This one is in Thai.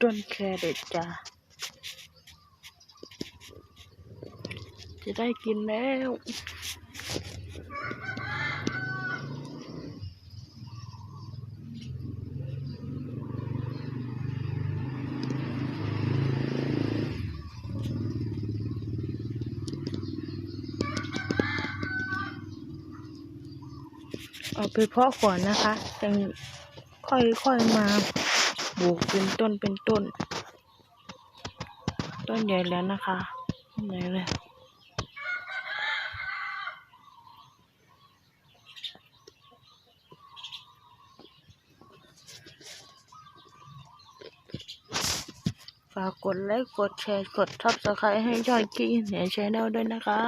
ต้นแครอทจ้าจะได้กินแล้วเอาไปเพาะก่อนนะคะยังค่อยๆมา ปลูกเป็นต้นเป็นต้น ต้นใหญ่แล้วนะคะต้นใหญ่เลยฝากกดไลค์ กดแชร์ กดทับสไครต์ให้ช่องกี้เหนือชแนลด้วยนะคะ